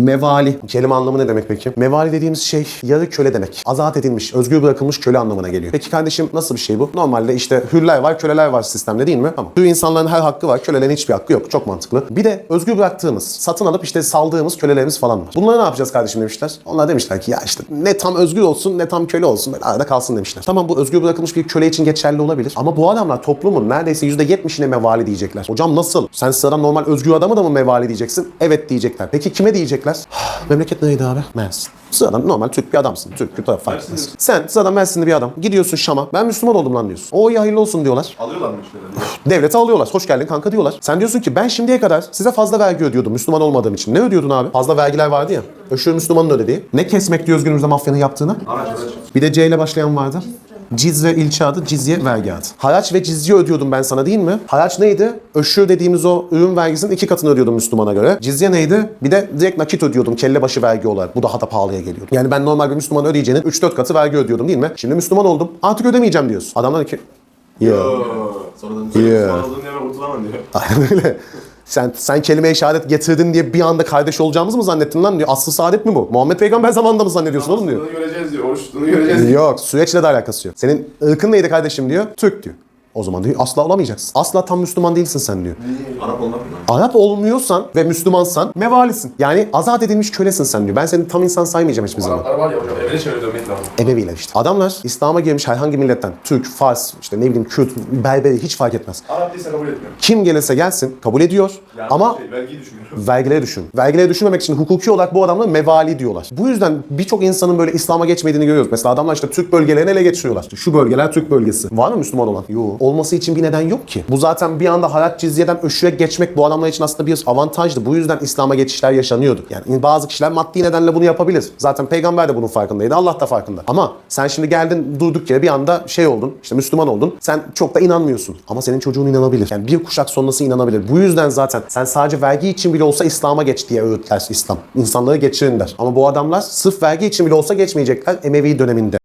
Mevali. Kelime anlamı ne demek peki? Mevali dediğimiz şey yarı köle demek. Azat edilmiş, özgür bırakılmış köle anlamına geliyor. Peki kardeşim nasıl bir şey bu? Normalde işte hürler var, köleler var sistemde değil mi? Tamam. Hür insanların her hakkı var, kölelerin hiçbir hakkı yok. Çok mantıklı. Bir de özgür bıraktığımız, satın alıp işte saldığımız kölelerimiz falan var. Bunları ne yapacağız kardeşim demişler. Onlar demişler ki ya işte ne tam özgür olsun ne tam köle olsun. Böyle arada kalsın demişler. Tamam bu özgür bırakılmış bir köle için geçerli olabilir. Ama bu adamlar toplumun neredeyse %70'ine mevali diyecekler. Hocam nasıl? Sen sıradan normal özgür adamı da mı mevali diyeceksin? Evet diyecekler. Peki kime diyecekler? Memleket neydi abi? Mersin. Sıradan normal Türk bir adamsın. Türk, Kürt fark etmez. Sen sıradan Mersinli bir adam. Gidiyorsun Şam'a. Ben Müslüman oldum lan diyorsun. O iyi hayırlı olsun diyorlar. Alıyorlar mı müşterileri? Devlete alıyorlar. Hoş geldin kanka diyorlar. Sen diyorsun ki ben şimdiye kadar size fazla vergi ödüyordum Müslüman olmadığım için. Ne ödüyordun abi? Fazla vergiler vardı ya. Öşür Müslümanın ödediği. Ne kesmek diyoruz günümüzde mafyanın yaptığını? Araç araç. Bir de C ile başlayan vardı. Cizre ilçe adı, cizye vergi adı. Haraç ve cizye ödüyordum ben sana değil mi? Haraç neydi? Öşür dediğimiz o ürün vergisinin iki katını ödüyordum Müslümana göre. Cizye neydi? Bir de direkt nakit ödüyordum kelle başı vergi olarak. Bu daha da pahalıya geliyordu. Yani ben normal bir Müslüman ödeyeceğinin 3-4 katı vergi ödüyordum değil mi? Şimdi Müslüman oldum. Artık ödemeyeceğim diyorsun. Adamlar ki... Yo. Sonradan Yeah. yeah. yere kurtulamam diyor. Aynen öyle. Sen, sen kelime-i şehadet getirdin diye bir anda kardeş olacağımızı mı zannettin lan diyor. Aslı saadet mi bu? Muhammed Peygamber zamanında mı zannediyorsun oğlum diyor. Bunu göreceğiz diyor. Oruç tuttuğunu göreceğiz. Yok süreçle de alakası yok. Senin ırkın neydi kardeşim diyor. Türk diyor. O zaman diyor asla olamayacaksın. Asla tam Müslüman değilsin sen diyor. Arap olmak mı? Arap olmuyorsan ve Müslümansan mevalisin. Yani azat edilmiş kölesin sen diyor. Ben seni tam insan saymayacağım hiçbir zaman. Araplar var ya hocam. Evine çevre dönmek lazım. Emeviler işte. Adamlar İslam'a girmiş herhangi milletten. Türk, Fars, işte ne bileyim Kürt, Berberi hiç fark etmez. Arap değilse kabul etmiyorum. Kim gelirse gelsin kabul ediyor Yani ama şey, vergiyi düşünüyorum. vergileri düşün. Vergileri düşünmemek için hukuki olarak bu adamlara mevali diyorlar. Bu yüzden birçok insanın böyle İslam'a geçmediğini görüyoruz. Mesela adamlar işte Türk bölgelerini ele geçiriyorlar. Şu bölgeler Türk bölgesi. Var mı Müslüman olan? Yok. Olması için bir neden yok ki. Bu zaten bir anda hayat cizyeden öşüye geçmek bu adamlar için aslında bir avantajdı. Bu yüzden İslam'a geçişler yaşanıyordu. Yani bazı kişiler maddi nedenle bunu yapabilir. Zaten peygamber de bunun farkındaydı. Allah da farkında. Ama sen şimdi geldin durduk yere bir anda şey oldun. işte Müslüman oldun. Sen çok da inanmıyorsun. Ama senin çocuğun inanabilir. Yani bir kuşak sonrası inanabilir. Bu yüzden zaten sen sadece vergi için bile olsa İslam'a geç diye öğütler İslam. İnsanları geçirin der. Ama bu adamlar sırf vergi için bile olsa geçmeyecekler Emevi döneminde.